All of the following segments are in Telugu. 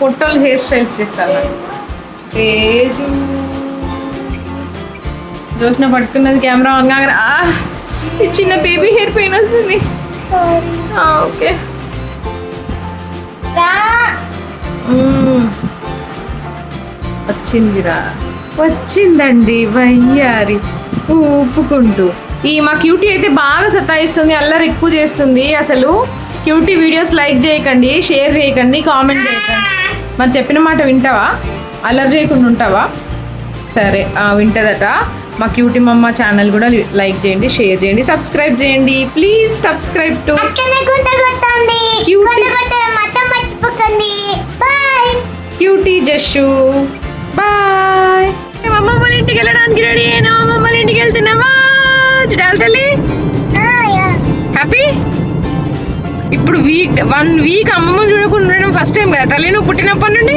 పొట్టోళ్ళు హెయిర్ స్టైల్స్ తేజు జోష్న పట్టుకున్నది కెమెరా ఆన్ కాగా చిన్న బేబీ హెయిర్ పెయిన్ వస్తుంది. ఓకే. వచ్చిందిరా. వచ్చిందండి వయ్యారి. ఊపుకుంటూ. ఈ మా క్యూటీ అయితే బాగా సతాయిస్తుంది అల్లరి ఎక్కువ చేస్తుంది. అసలు క్యూటీ వీడియోస్ లైక్ చేయకండి షేర్ చేయకండి కామెంట్ చేయకండి. మరి చెప్పిన మాట వింటావా? అల్లరి చేయకుండా ఉంటావా? సరే ఆ, వింటదట. మా క్యూటీ మమ్మ ఛానల్ కూడా లైక్ చేయండి షేర్ చేయండి సబ్స్క్రైబ్ చేయండి. Please subscribe to cutie Jashu bye. అమ్మమ్మ వాళ్ళ ఇంటికి వెళ్ళడానికి రెడీ అయినా. అమ్మమ్మ వాళ్ళ ఇంటికి వెళ్తున్నావా చూడాలి తల్లి. హ్యాపీ? ఇప్పుడు వీక్ వన్ వీక్ అమ్మమ్మ చూడకుండా ఉండడం ఫస్ట్ టైం కదా తల్లి నువ్వు పుట్టినప్పటి నుండి?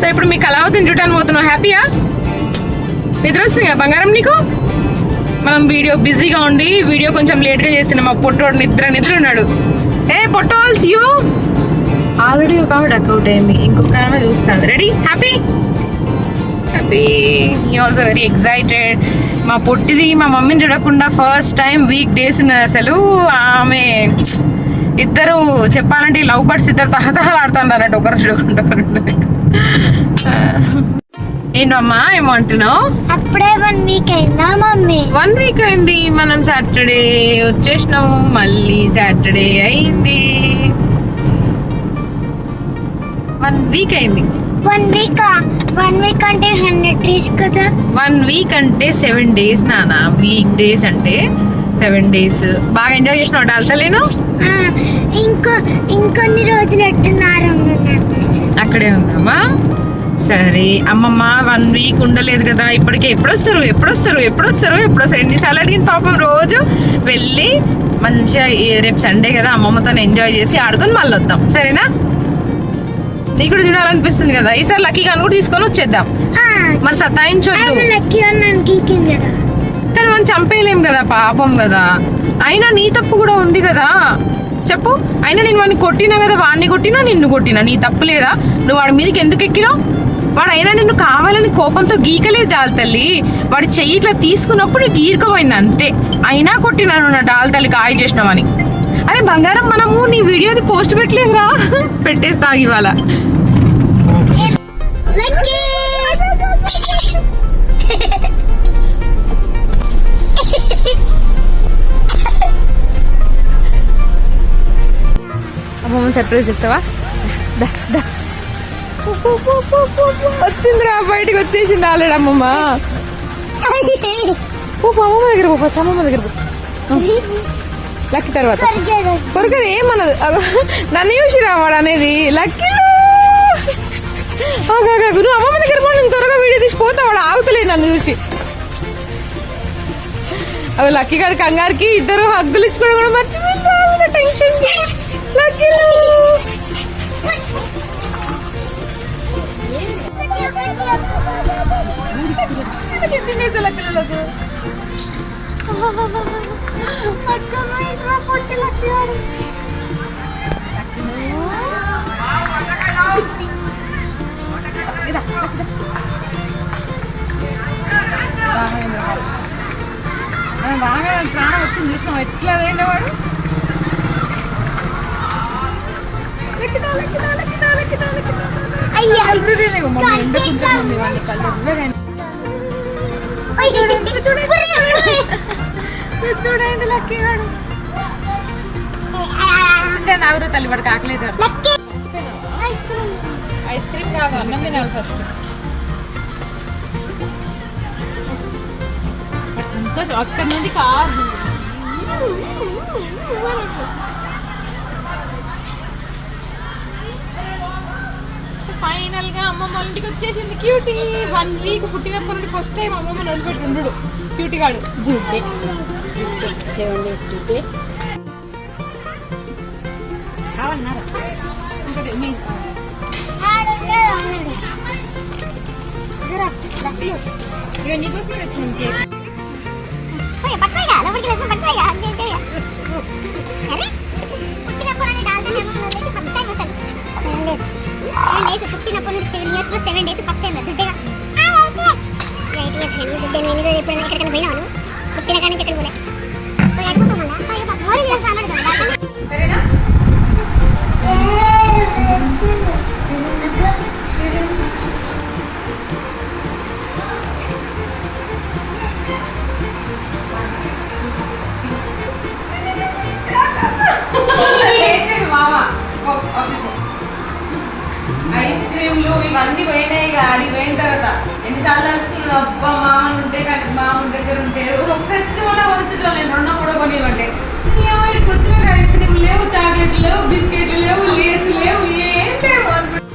సో ఇప్పుడు మీ కళావతిని చూడటానికి పోతున్నావు హ్యాపీయా నిద్ర వస్తుంది కదా బంగారం నీకు? మనం వీడియో బిజీగా ఉండి వీడియో కొంచెం లేట్గా చేస్తున్నాం మా పొట్టోడు నిద్ర నిద్ర ఉన్నాడు. ఏ పొట్టోల్స్ యూ ఆల్రెడీ ఒక ఆవిడ అకౌట్ అయింది. ఇంకొక ఆమె చూస్తాను రెడీ హ్యాపీ హ్యాపీ ఈ ఆల్సో వెరీ ఎక్సైటెడ్ మా పొట్టిది మా మమ్మీని చూడకుండా ఫస్ట్ టైం వీక్ డేస్ ఉన్నది అసలు. ఆమె ఇద్దరు చెప్పాలంటే లవ్ బర్డ్స్ ఇద్దరు తహతహలాడుతున్నారు ఒకరు చూడకుండా ఏంటమ్మా ఏమో అంటున్నావు అప్పుడే వన్ వీక్ అయిందా మమ్మీ? వన్ వీక్ అయింది. మనం సాటర్డే వచ్చేసినాము. మళ్ళీ సాటర్డే అయింది. వన్ వీక్ అయింది. వన్ వీక్ వన్ వీక్ అంటే హండ్రెడ్ ట్రీస్ కదా? వన్ వీక్ అంటే సెవెన్ డేస్ నాన్న వీక్ డేస్ అంటే సెవెన్ డేస్ బాగా ఎంజాయ్ చేసినావు డాల్తలేను ఆ, ఇంకో ఇంకొన్ని రోజులు ఎట్టున్నారు అక్కడే ఉన్నామా సరే అమ్మమ్మ వన్ వీక్ ఉండలేదు కదా ఇప్పటికే ఎప్పుడు వస్తారు ఎప్పుడు వస్తారు ఎప్పుడు వస్తారు ఎప్పుడు వస్తారు ఎన్నిసార్లు అడిగిన పాపం రోజు? వెళ్ళి మంచిగా రేపు సండే కదా అమ్మమ్మతో ఎంజాయ్ చేసి ఆడుకొని మళ్ళీ వద్దాం. సరేనా? నీకు కూడా చూడాలనిపిస్తుంది కదా ఈసారి లక్కీ గాని కూడా తీసుకొని వచ్చేద్దాం. మరి సతాయించొద్దు. లక్కీ కదా మనం చంపేయలేం కదా పాపం కదా. అయినా నీ తప్పు కూడా ఉంది కదా. చెప్పు. అయినా నేను వాడిని కొట్టినా కదా వాడిని కొట్టినా నిన్ను కొట్టినా. నీ తప్పు లేదా? నువ్వు వాడి మీదకి ఎందుకు ఎక్కినావు? వాడు అయినా నిన్ను కావాలని కోపంతో గీకలేదు డాల్ తల్లి. వాడి చెయ్యి ఇట్లా తీసుకున్నప్పుడు నీకు గీరుకుపోయింది అంతే. అయినా కొట్టినాను నా డాల్ తల్లి కాయ చేసినామని అరే బంగారం మనము నీ వీడియోది పోస్ట్ పెట్టలేదురా. పెట్టేస్తా ఇవాళ. లక్కీ సర్ప్రైజ్ చేస్తావా? వచ్చిందిరా బయటకు వచ్చేసింది ఆల్రెడీ అమ్మమ్మ. ఓ అమ్మమ్మ దగ్గర పో ఫస్ట్ అమ్మమ్మ దగ్గర పో. లక్కీ తర్వాత. కొరకది ఏమన్నది? నన్ను చూసిరా వాడు అనేది. లక్కీ నువ్వు. అమ్మమ్మ దగ్గర పో నేను త్వరగా వీడియో తీసి పోతా వాడు ఆగుతలే నన్ను చూసి. అవి లక్కీ గారి కంగారికి ఇద్దరు హగ్గులు ఇచ్చుకోవడం కూడా మర్చిపోయింది టెన్షన్ తినేసే లక్కీలకు బాగా ప్రాణం వచ్చింది చూసినాం ఎట్లా వెళ్ళేవాడు వాడికి ఆకలేదు లక్కీ ఐస్ క్రీమ్ కాదు అన్నం తినాలి ఫస్ట్ సంతోషం అక్కడ నుండి కార్ ఫైనల్గా అమ్మమ్మ ఇంటికి వచ్చేసింది. క్యూటీ. వన్ వీక్ పుట్టినప్పటి నుండి ఫస్ట్ టైం అమ్మమ్మ వదిలిపెట్టి ఉండు క్యూటీ గాడు. Seven days day. ఇంకోటి నీ ఇగరా, లక్కీలో. ఇగో నీకోసమే తెచ్చినాం కేక్ లోపలికి అరే డేస్ పుట్టినప్పటి నుంచి సెవెన్ ఇయర్స్లో సెవెన్ డేస్ ఫస్ట్ టైం దుడ్డేగా రైట్ ఇయర్స్ నేను దుడ్డే నేను ఈరోజు ఎప్పుడైనా ఎక్కడికైనా పోయినాను పుట్టిన కానీ ఎక్కడ పోలే? ఐస్ క్రీమ్లు ఇవన్నీ పోయినాయి ఇక ఆడికి పోయిన తర్వాత. ఎన్నిసార్లు తెలుసుకున్నాను అబ్బా మామూలు ఉంటే కానీ మామూలు దగ్గర ఉంటే ఒక ఫెస్టివల్ కొనిచ్చడం నేను రెండో కూడా కొనివ్వంటే ఏమో ఇక్కడికి వచ్చిన ఐస్ క్రీమ్ లేవు చాక్లెట్లు లేవు బిస్కెట్లు లేవు లేస్ లేవు ఏం లేవు అనుకుంటా.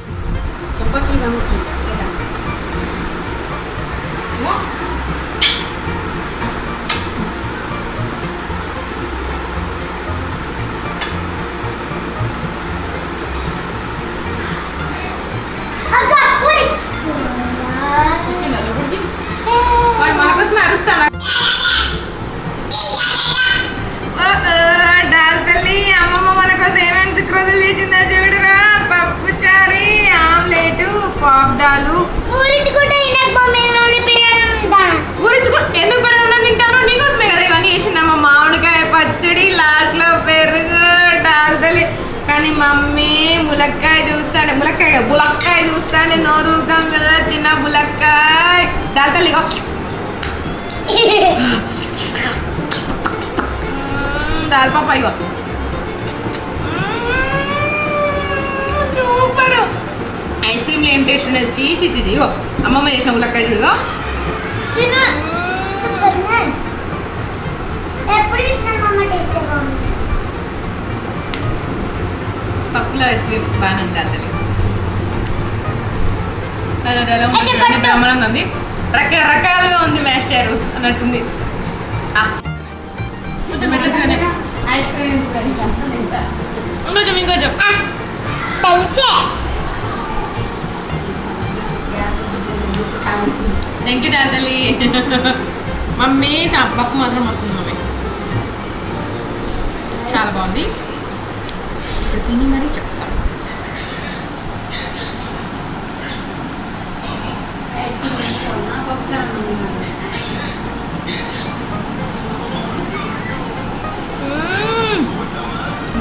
చూస్తాడు ములక్కాయ బులక్కాయ చూస్తాడు నోరు ఊరుతాం కదా చిన్న బులక్కాయ డాల్ తల్లి ఇగో. దాల్ పాప ఇగో. సూపర్. ఐస్ క్రీమ్లో ఏం టేస్ట్ ఉన్నది చీ చీ చీ ఇగో. అమ్మమ్మ చేసిన ములక్కాయ చూడుగో తిను. సూపర్ మ్యాన్ ఎప్పుడు చూసినా పప్పులో ఐస్ క్రీమ్ బాగానే ఉంది తల్లి అది ఎలా ఉంది. బ్రహ్మాండంగా రకరకాలుగా ఉంది మాస్టర్ అన్నట్టుంది. కొంచెం పెట్టచ్చు ఐస్ క్రీమ్ ఇంకొంచెం థ్యాంక్ యూ డాల్ తల్లి మమ్మీ పప్పు మాత్రం వస్తుంది మమ్మీ. చాలా బాగుంది. ఇప్పుడు తిని మరీ చెప్తా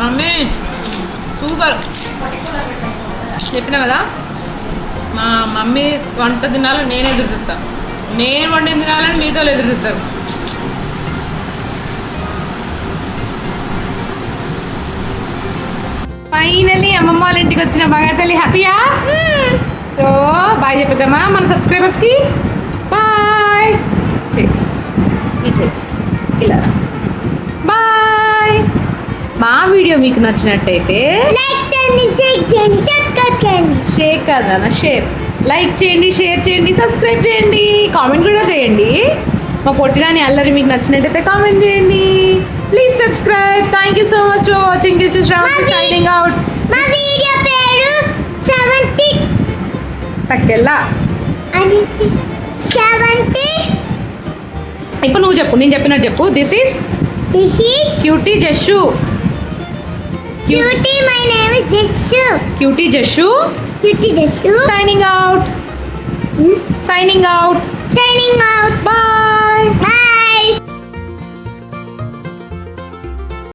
మమ్మీ సూపర్. చెప్పిన కదా? మా మమ్మీ వంట తినాలని నేను ఎదురు చూస్తా. నేను వండి తినాలని మీతో ఎదురు చూస్తారు. ఫైనలీ అమ్మమ్మ వాళ్ళ ఇంటికి వచ్చిన బంగారు తల్లి హ్యాపీయా? సో బాయ్ చెప్పేద్దామా మన సబ్స్క్రైబర్స్కి. బాయ్. ఈ చెయ్యి ఇలా. బాయ్. మా వీడియో మీకు నచ్చినట్టయితే లైక్ చేయండి షేర్ చేయండి సబ్స్క్రైబ్ చేయండి. షేర్ కాదన్న షేర్. లైక్ చేయండి షేర్ చేయండి సబ్స్క్రైబ్ చేయండి. కామెంట్ కూడా చేయండి. మా పొట్టిదాని అల్లరి మీకు నచ్చినట్టయితే కామెంట్ చేయండి. Please subscribe thank you so much for watching this is Ram. Signing out మా వీడియో పేరు సెవెంటీ తక్కెల్లా? అనేది సెవెంటీ ఇప్పుడు నువ్వు చెప్పు నేను చెప్పినట్టు చెప్పు. This is this is cutie Jassu Cutie, my name is Jashu. Cutie Jashu. Cutie Jashu. Signing out. Hmm? Signing out. Signing out. Bye. Bye.